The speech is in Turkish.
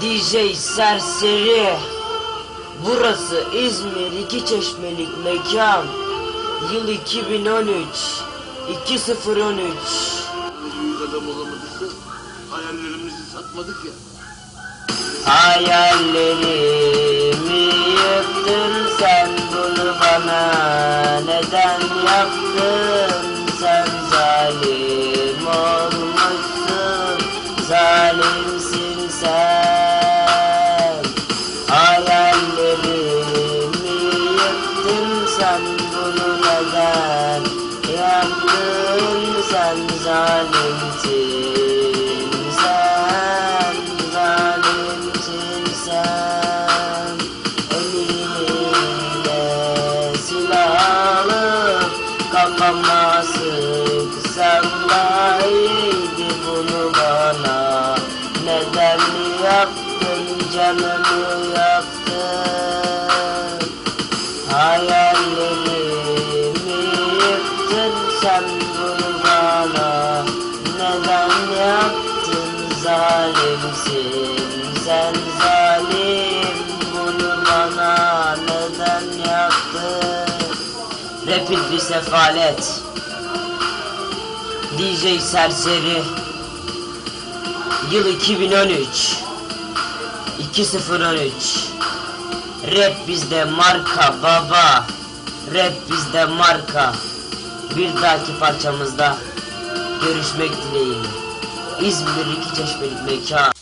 DJ Serseri. Burası İzmir iki çeşmelik mekan. Yıl 2013 2013 Büyük adam olamadık da hayallerimizi satmadık ya. Hayallerimi yıktın sen bunu bana. Neden yaptın sen zalim neden Yaptın sen zalimsin sen Zalimsin sen. Elinde silah alıp Kafama sıksan iyiydi bunu bana. Neden yaptın canımı yaktın sen bunu bana Neden yaptın zalimsin? Sen zalim Bunu bana neden yaptın? Rapid bir sefalet. DJ Serseri. Yıl 2013 2013 Rap bizde marka baba. Rap bizde marka Bir dahaki parçamızda Görüşmek dileğiyle. İzmir iki çeşmelik mekan